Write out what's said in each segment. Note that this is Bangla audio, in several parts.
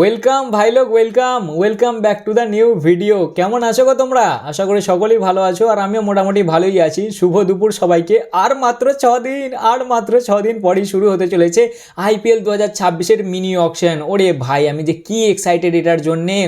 ওয়েলকাম ভাই লোক welcome welcome back to the new video কেমন আছো গো তোমরা? আশা করি সকলেই ভালো আছো, আর আমিও মোটামুটি ভালোই আছি। শুভ দুপুর সবাইকে। আর মাত্র ছ দিন আর মাত্র ছ দিন পরই শুরু হতে চলেছে আইপিএল দু হাজার ছাব্বিশের মিনি অকশন ওরে ভাই, আমি যে কি এক্সাইটেড এটার জন্যে।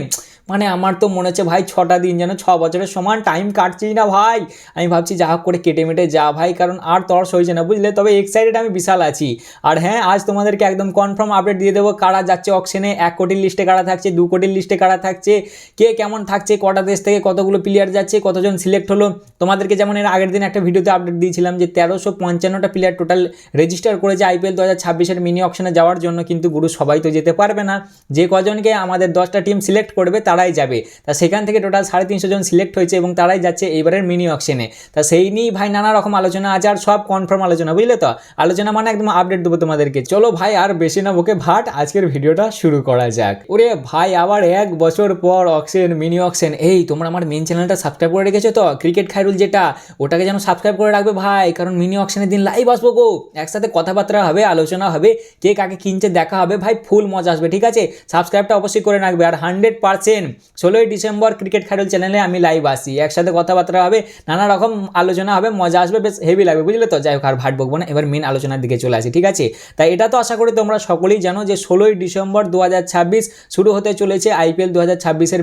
মানে আমার তো মনে হচ্ছে ভাই ছটা দিন যেন ছ বছরের সমান টাইম কাটছেই না ভাই। আমি ভাবছি যা হোক করে কেটে মেটে যা ভাই, কারণ আর তর্স হয়েছে না, বুঝলে? তবে এক্সাইটেড আমি বিশাল আছি। আর হ্যাঁ আজ তোমাদেরকে একদম কনফার্ম আপডেট দিয়ে দেবো কারা যাচ্ছে অকশনে এক কোটির লিস্টে কারা থাকছে, দু কোটির লিস্টে কারা থাকছে, কে কেমন থাকছে, কটা দেশ থেকে কতগুলো প্লেয়ার যাচ্ছে, কতজন সিলেক্ট হলো। তোমাদেরকে যেমন এর আগের দিন একটা ভিডিওতে আপডেট দিয়েছিলাম যে তেরোশো পঞ্চান্নটা প্লেয়ার টোটাল রেজিস্টার করেছে আইপিএল দু হাজার ছাব্বিশের মিনি অকশনে যাওয়ার জন্য, কিন্তু গুরু সবাই তো যেতে পারবে না। যে কজনকে আমাদের দশটা টিম সিলেক্ট করবে তারাই যাবে। তা সেখান থেকে টোটাল সাড়ে তিনশো জন সিলেক্ট হয়েছে এবং তারাই যাচ্ছে এইবারের মিনি অকশনে তা সেই নিয়েই ভাই নানা রকম আলোচনা আছে আর সব কনফার্ম আলোচনা, বুঝলে তো? আলোচনা মানে একদম আপডেট দেবো তোমাদেরকে। চলো ভাই, আর বেশি না, বকে ভাট। আজকের ভিডিওটা শুরু করা যাক। ওরে ভাই, আবার এক বছর পর অকশন মিনি অকশন এই, তোমরা আমার মেন চ্যানেলটা সাবস্ক্রাইব করে রেখেছো তো? ক্রিকেট খাইরুল যেটা, ওটাকে যেন সাবস্ক্রাইব করে রাখবে ভাই, কারণ মিনি অকশনের দিন লাইভ আসব গো। একসাথে কথাবার্তা হবে, আলোচনা হবে, কে কাকে কিনছে দেখা হবে, ভাই ফুল মজা আসবে, ঠিক আছে? সাবস্ক্রাইবটা অবশ্যই করে রাখবে, আর হান্ড্রেড পার্সেন্ট ষোলোই ডিসেম্বর ক্রিকেট খাইরুল চ্যানেলে আমি লাইভ আসি একসাথে কথাবার্তা হবে, নানা রকম আলোচনা হবে, মজা আসবে, বেশ হেভি লাগবে, বুঝলে তো? যাই হোক আর ভাট বকবো না, এবার মেন আলোচনার দিকে চলে আসি, ঠিক আছে? তাই এটা তো আশা করি তোমরা সকলেই জানো যে ষোলোই ডিসেম্বর দু হাজার ছাব্বিশ শুরু হতে চলেছে আইপিএল দু হাজার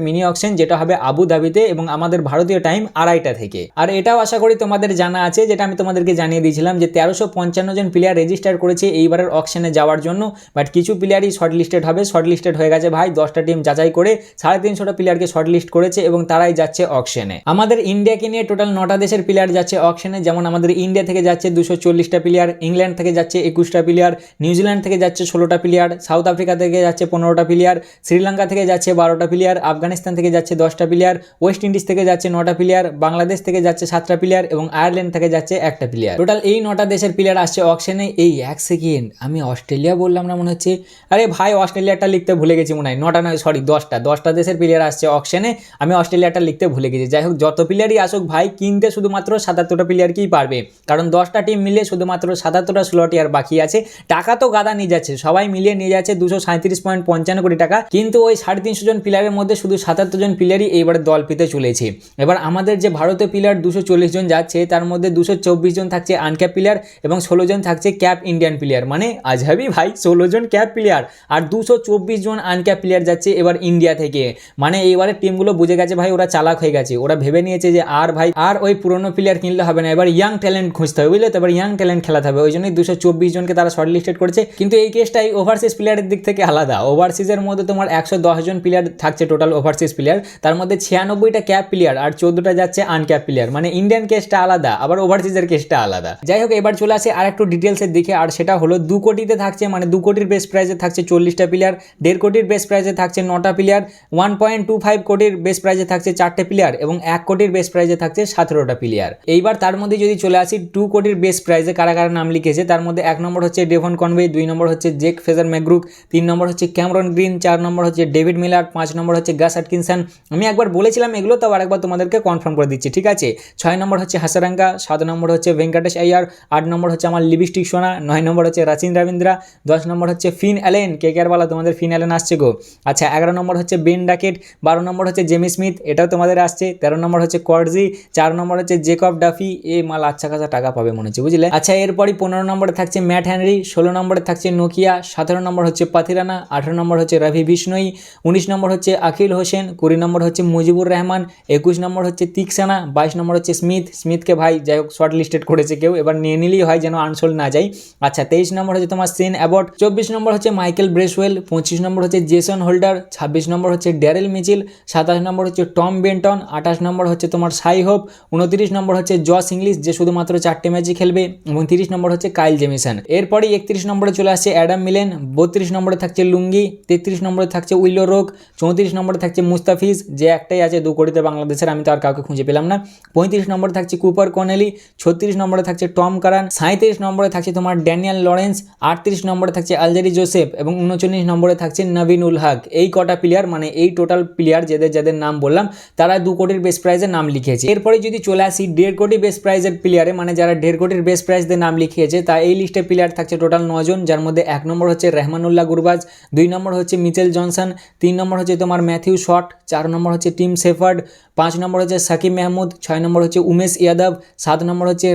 মিনি অকশন যেটা হবে আবু ধাবিতে এবং আমাদের ভারতীয় টাইম আড়াইটা থেকে। আর এটাও আশা করি তোমাদের জানা আছে, যেটা আমি তোমাদেরকে জানিয়ে দিয়েছিলাম যে তেরোশো পঞ্চান্ন জন প্লেয়ার রেজিস্টার করেছে এইবারের অকশনে যাওয়ার জন্য বাট কিছু প্লেয়ারই শর্ট লিস্টেড হবে। শর্ট লিস্টেড হয়ে গেছে ভাই, দশটা টিম যাচাই করে, সাড়ে তিনশোটা প্লেয়ারকে শর্ট লিস্ট করেছে এবং তারাই যাচ্ছে অকশনে। আমাদের ইন্ডিয়াকে নিয়ে টোটাল নটা দেশের প্লেয়ার যাচ্ছে অকশনে, যেমন আমাদের ইন্ডিয়া থেকে যাচ্ছে দুশো চল্লিশটা প্লেয়ার, ইংল্যান্ড থেকে যাচ্ছে একুশটা প্লেয়ার, নিউজিল্যান্ড থেকে যাচ্ছে ষোলোটা প্লেয়ার, সাউথ আফ্রিকা থেকে যাচ্ছে পনেরোটা প্লেয়ার, শ্রীলঙ্কা থেকে যাচ্ছে বারোটা প্লেয়ার, আফগানিস্তান থেকে যাচ্ছে দশটা প্লেয়ার, ওয়েস্ট ইন্ডিজ থেকে যাচ্ছে নটা প্লেয়ার, বাংলাদেশ থেকে যাচ্ছে সাতটা প্লেয়ার এবং আয়ারল্যান্ড থেকে যাচ্ছে একটা প্লেয়ার। টোটাল এই নটা দেশের প্লেয়ার আসছে অকশনে। এই এক সেকেন্ড, আমি অস্ট্রেলিয়া বললাম না মনে হচ্ছে? আরে ভাই, অস্ট্রেলিয়াটা লিখতে ভুলে গেছি মনে হয়। নটা নয় সরি দশটা। দশটা দেশের প্লেয়ার আসছে অকশনে আমি অস্ট্রেলিয়াটা লিখতে ভুলে গেছি। যাই হোক, যত প্লেয়ারই আসুক ভাই, কিনতে শুধুমাত্র সাতাত্তরটা প্লেয়ারকেই পারবে। কারণ দশটা টিম মিলে শুধুমাত্র সাতাত্তরটা স্লটই আর বাকি আছে। টাকা তো গাদা নিয়ে যাচ্ছে, সবাই মিলিয়ে নিয়ে যাচ্ছে দুশো সাঁত্রিশ পয়েন্ট পঞ্চান্ন কোটি টাকা। কিন্তু ওই সাড়ে তিনশো জন প্লেয়ারের মধ্যে শুধু সাতাত্তর জন প্লেয়ারই এইবারে দল পেতে চলেছে। এবার আমাদের যে ভারতীয় প্লেয়ার দুশো চল্লিশ জন যাচ্ছে, তার মধ্যে দুশো চব্বিশ জন থাকছে আনক্যাপ প্লেয়ার এবং ষোলো জন থাকছে ক্যাপ ইন্ডিয়ান প্লেয়ার মানে আজহাবি ভাই, ষোলো জন ক্যাপ প্লেয়ার আর দুশো চব্বিশ জন আনক্যাপ প্লেয়ার যাচ্ছে এবার ইন্ডিয়া থেকে। মানে এইবারে টিমগুলো বুঝে গেছে, ভাই, ওরা চালাক হয়ে গেছে। ওরা ভেবে নিয়েছে যে, আর ভাই, আর ওই পুরনো প্লেয়ার কিনলে হবে না। এবার ইয়াং ট্যালেন্ট খুঁজতে হবে, বুঝলে তো? এবার ইয়াং ট্যালেন্ট খেলাতে হবে। ওই জন্যই দুশো চব্বিশ জনকে তারা শর্ট লিস্টেড করেছে। কিন্তু এই কেসটাই ওভারসিজ প্লেয়ারের দিক থেকে আলাদা। ওভারসিজের মধ্যে তোমার একশো দশ জন প্লেয়ার থাকছে টোটাল ওভারসিজ প্লেয়ার তার মধ্যে ছিয়ানব্বইটা ক্যাপ প্লেয়ার আর চোদ্দোটা যাচ্ছে আনক্যাপ প্লেয়ার মানে ইন্ডিয়ান কেসটা আলাদা, আবার ওভারসিজের কেসটা আলাদা। যাই হোক, এবার চলে আসে আর একটু ডিটেলসের দিকে। আর সেটা হলো, দু কোটিতে থাকছে মানে দু কোটির বেস্ট প্রাইজে থাকছে চল্লিশটা প্লেয়ার দেড় কোটির বেস্ট প্রাইজে থাকছে নটা player one point two five কোটির বেস্ট প্রাইজে থাকছে চারটে প্লেয়ার এবং এক কোটির বেস্ট প্রাইজে থাকছে সতেরোটা প্লেয়ার এইবার তার মধ্যে যদি চলে আসি টু কোটির বেস্ট প্রাইজে কারা কারা নাম লিখেছে তার মধ্যে এক নম্বর হচ্ছে ডেভন কনভে দুই নম্বর হচ্ছে জেক ফেজার ম্যাগ্রুক তিন নম্বর হচ্ছে ক্যামরন গ্রিন চার নম্বর হচ্ছে ডেভিড মিলার পাঁচ নম্বর হচ্ছে গাস আটকিনসন আমি একবার বলেছিলাম এগুলো তো আরেকবার তোমাদেরকে কনফার্ম করে দিচ্ছি ঠিক আছে ছয় নম্বর হচ্ছে হাসারাঙ্গা সাত নম্বর হচ্ছে ভেঙ্কটেশ আইয়ার আট নম্বর হচ্ছে আমার লিপস্টিক সোনা নয় নম্বর হচ্ছে রাচিন রবীন্দ্রা দশ নম্বর হচ্ছে ফিন অ্যালেন কে কে বলা তোমাদের ফিন অ্যালেন আসছে গো আচ্ছা এগারো নম্বর হচ্ছে বেন ডাকেট বারো নম্বর হচ্ছে জেমি স্মিথ এটাও তোমাদের আসছে তেরো নম্বর হচ্ছে কর্জি চার নম্বর হচ্ছে জেকব ডাফি এ মাল আচ্ছা কাছা টাকা পাবে মনে হচ্ছে বুঝলে আচ্ছা এরপরই পনেরো নম্বরে থাকছে ম্যাট হ্যানরি ষোলো নম্বরে থাকছে নোকিয়া সতেরো নম্বর হচ্ছে পাথিরানা আঠেরো নম্বর হচ্ছে রবি বিষ্ণই উনিশ নম্বর হচ্ছে আখিল হোসেন কুড়ি নম্বর হচ্ছে মুজিবুর রহমান একুশ নম্বর হচ্ছে তিকসানা বাইশ নম্বর হচ্ছে স্মিথ স্মিথকে ভাই যাই হোক শর্ট লিস্টেড করেছে কেউ এবার নিয়ে নিলেই হয় যেন আনসোল না যায় আচ্ছা তেইশ নম্বর হচ্ছে তোমার সেন অ্যাবট চব্বিশ নম্বর হচ্ছে মাইকেল ব্রেসওয়েল পঁচিশ নম্বর হচ্ছে জেসন হোল্ডার ছাব্বিশ নম্বর হচ্ছে ড্যারেল মিচিল সাতাশ নম্বর হচ্ছে টম বেন্টন, আঠাশ নম্বর হচ্ছে তোমার সাই হোপ, উনত্রিশ নম্বর হচ্ছে জস ইংলিশ, যে শুধুমাত্র চারটে ম্যাচই খেলবে, এবং তিরিশ নম্বর হচ্ছে কাইল জেমিসন। এরপরে একত্রিশ নম্বরে চলে আসছে অ্যাডাম মিলেন, বত্রিশ নম্বরে থাকছে লুঙ্গি, তেত্রিশ নম্বরে থাকছে উইলো রোগ, চৌত্রিশ নম্বরে থাকছে মুস্তাফিজ, যে একটাই আছে দু কোটিতে বাংলাদেশের, আমি তো আর কাউকে খুঁজে পেলাম না। পঁয়ত্রিশ নম্বরে থাকছে কুপার কনেলি, ছত্রিশ নম্বরে থাকছে টম কারান সাঁত্রিশ নম্বরে থাকছে তোমার ড্যানিয়াল লরেন্স, আটত্রিশ নম্বরে থাকছে আলজারি জোসেফ, এবং উনচল্লিশ নম্বরে থাকছে নবীন উল হক। এই কটা প্লেয়ার মানে এই টোটাল প্লেয়ার যাদের যাদের নাম বললাম, তারা দু কোটির বেস্ট প্রাইজের নাম লিখেছে। এরপরে যদি চলে আসি, দেড় কোটি বেস্ট প্রাইজের প্লেয়ারে মানে যারা দেড় কোটির বেস্ট প্রাইজদের নাম লিখিয়েছে, তা এই লিস্টে প্লেয়ার থাকছে টোটাল নজন যার মধ্যে এক নম্বর হচ্ছে রেহমানুল্লাহ গুরবাজ, দুই নম্বর হচ্ছে মিচেল জনসন, তিন নম্বর হচ্ছে তোমার ম্যাথিউ শট, চার নম্বর হচ্ছে টিম শেফার্ড পাঁচ নম্বর হচ্ছে সাকিব মেহমুদ, ছয় নম্বর হচ্ছে উমেশ ইয়াদব, সাত নম্বর হচ্ছে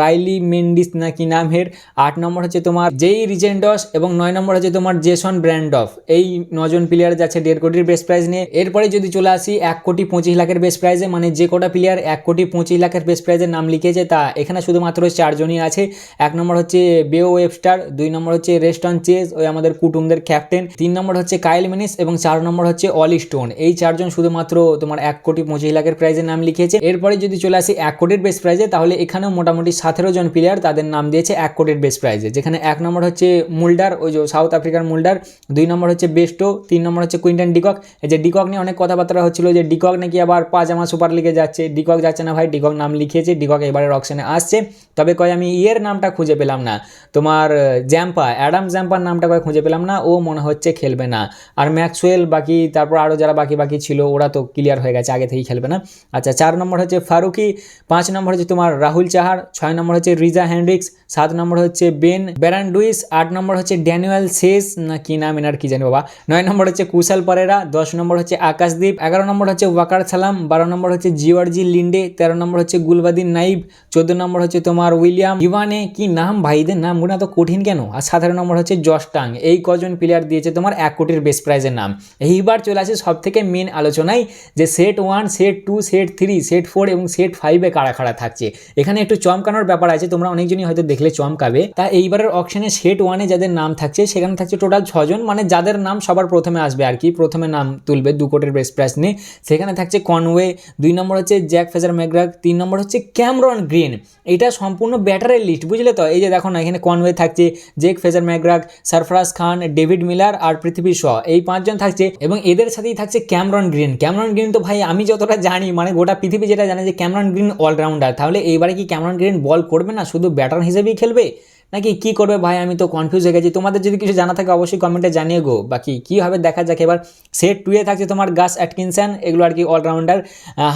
রাইলি মেন্ডিস নাকি নাম হের আট নম্বর হচ্ছে তোমার জেই রিজেন্ডস এবং নয় নম্বর হচ্ছে তোমার জেসন ব্র্যান্ডফ। এই নজন প্লেয়ার যাচ্ছে দেড় কোটির বেস্ট প্রাইজ নিয়ে। এরপরে যদি চলে আসি, এক কোটি পঁচিশ লাখের বেস্ট প্রাইজে মানে যে কটা প্লেয়ার এক কোটি পঁচিশ লাখের বেস্ট প্রাইজের নাম লিখেছে, তা এখানে শুধুমাত্র চারজনই আছে। এক নম্বর হচ্ছে বেও ওয়েবস্টার, দুই নম্বর হচ্ছে রেস্টন চেজ, ওই আমাদের কুটুমদের ক্যাপ্টেন তিন নম্বর হচ্ছে কাইল মিনিস এবং চার নম্বর হচ্ছে অলি স্টোন। এই চারজন শুধুমাত্র তোমার এক কোটি পঁচিশ লাখের প্রাইজের নাম লিখিয়েছে। এরপরে যদি চলে আসি এক কোটির বেস্ট প্রাইজে তাহলে এখানেও মোটামুটি সতেরো জন প্লেয়ার তাদের নাম দিয়েছে এক কোটির বেস্ট প্রাইজে যেখানে এক নম্বর হচ্ছে মুল্ডার, ওই যে সাউথ আফ্রিকার মুল্ডার, দুই নম্বর হচ্ছে বেস্টো তিন নম্বর হচ্ছে কুইন্টন ডিকক যে ডিকক নিয়ে অনেক কথাবার্তা হচ্ছিল যে ডিকক নাকি আবার পাজামা সুপার লিগে যাচ্ছে ডিকক যাচ্ছে না ভাই ডিকক নাম লিখিয়েছে ডিকক এবারের অপশানে আসছে। তবে কয় আমি ইয়ের নামটা খুঁজে পেলাম না, তোমার জ্যাম্পা অ্যাডাম জ্যাম্পার নামটা কয় খুঁজে পেলাম না, ও মনে হচ্ছে খেলবে না। আর ম্যাক্সওয়েল বাকি, তারপর আরও যারা বাকি বাকি ছিল, ওরা তো ক্লিয়ার হয়ে গেছে, আগে থেকেই খেলবে না আচ্ছা চার নম্বর হচ্ছে ফারুকি পাঁচ নম্বর হচ্ছে তোমার রাহুল চাহার ছয় নম্বর হচ্ছে রিজা হ্যান্ড্রিক্স সাত নম্বর হচ্ছে বেন ব্যারান্ডুইস আট নম্বর হচ্ছে ড্যানুয়েল শেষ না কি নাম এনার কি জানি বাবা নয় নম্বর হচ্ছে কুশাল পরেরা দশ নম্বর হচ্ছে আকাশদীপ এগারো নম্বর হচ্ছে ওয়াকার সালাম বারো নম্বর হচ্ছে জিওয়ার্জি লিন্ডে তেরো নম্বর হচ্ছে গুলবাদিন নাইব চোদ্দ নম্বর হচ্ছে তোমার উইলিয়াম ইভানে কি নাম ভাইদের নামগুলো এত কঠিন কেন আর সতেরো নম্বর হচ্ছে জস্টাং এই কজন প্লেয়ার দিয়েছে তোমার এক কোটির বেস্ট প্রাইজের নাম এইবার চলে আসে সব থেকে মেন আলোচনায় যে set one set two set three set four এবং সেট ফাইভে কারা কারা থাকছে। এখানে একটু চমকানোর ব্যাপার আছে, তোমরা অনেকজনই হয়তো দেখলে চমকাবে। তা এইবারের অপশানে সেট ওয়ানে যাদের নাম থাকছে, সেখানে থাকছে টোটাল ছজন মানে যাদের নাম সবার প্রথমে আসবে আর কি, প্রথমে নাম তুলবে দু কোটের বেস্ট প্রাইস নিয়ে। সেখানে থাকছে কনওয়ে দুই নম্বর হচ্ছে জ্যাক ফেজার ম্যাগ্রাক তিন নম্বর হচ্ছে ক্যামরন গ্রিন এটা সম্পূর্ণ ব্যাটারের লিস্ট বুঝলে তো? এই যে দেখো না, এখানে কনওয়ে থাকছে Jake Fraser McGurk Sarfaraz Khan David Miller আর পৃথিবী শ। এই পাঁচজন থাকছে এবং এদের সাথেই থাকছে ক্যামরন গ্রিন ক্যামরন গ্রিন তো ভাই, আমি যতটা জানি মানে গোটা পৃথিবী যেটা জানে যে ক্যামেরন গ্রিন অলরাউন্ডার তাহলে এইবারে কি ক্যামেরন গ্রিন বল করবে না? শুধু ব্যাটার হিসেবেই খেলবে? নাকি কি করবে ভাই? আমি তো কনফিউজ হয়ে গেছি। তোমাদের যদি কিছু জানা থাকে অবশ্যই কমেন্টে জানিয়ে গো। বাকি কী হবে দেখা যাক। এবার সেট টুয়ে থাকছে তোমার গাস অ্যাটকিনসন এগুলো আর কি অলরাউন্ডার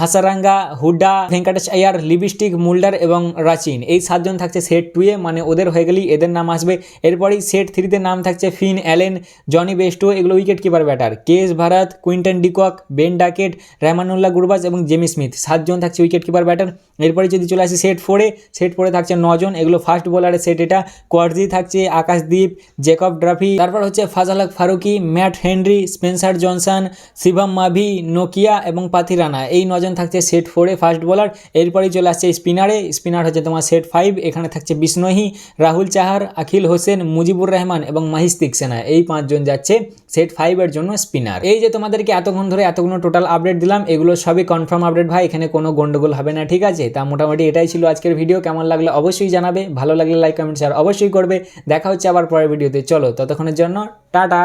হাসারাঙ্গা হুডা ভেঙ্কাটেশ আয়ার লিপস্টিক মুল্ডার এবং রাচিন এই সাতজন থাকছে সেট টুয়ে মানে ওদের হয়ে গেলেই এদের নাম আসবে। এরপরেই সেট থ্রিতে নাম থাকছে ফিন অ্যালেন জনি বেস্টো এগুলো wicket keeper batter case Bharat Quinton de Kock Ben Duckett Rahmanullah Gurbaz এবং জেমি স্মিথ সাতজন থাকছে উইকেট কিপার ব্যাটার এরপরে যদি চলে আসি সেট ফোরে সেট ফোরে থাকছে নজন। এগুলো ফার্স্ট বোলারের সেট এটা। কোয়ার্জি থাকছে আকাশদ্বীপ জেকব ড্রাফি, তারপর হচ্ছে Fazalhaq Farooqi, Matt Henry, Spencer Johnson, Shivam Mavi, Nokia এবং পাথি রানা। এই নজন থাকছে সেট ফোরে ফার্স্ট বোলার এরপরেই চলে আসছে স্পিনারে স্পিনার হচ্ছে তোমার সেট ফাইভ এখানে থাকছে বিষ্ণোহি, রাহুল চাহার, আখিল হোসেন, মুজিবুর রহমান এবং মাহিস তিকসেনা। এই পাঁচজন যাচ্ছে সেট ফাইভের জন্য স্পিনার এই যে তোমাদেরকে এতক্ষণ ধরে এতগুলো টোটাল আপডেট দিলাম, এগুলো সবই কনফার্ম আপডেট ভাই, এখানে কোনো গন্ডগোল হবে না, ঠিক আছে? তা মোটামুটি এটাই ছিল আজকের ভিডিও কেমন লাগলে অবশ্যই জানাবে, ভালো লাগলে লাইক কমেন্ট শেয়ার অবশ্যই করবে। দেখা হচ্ছে আবার পরের ভিডিওতে চলো, ততক্ষণের জন্য টাটা!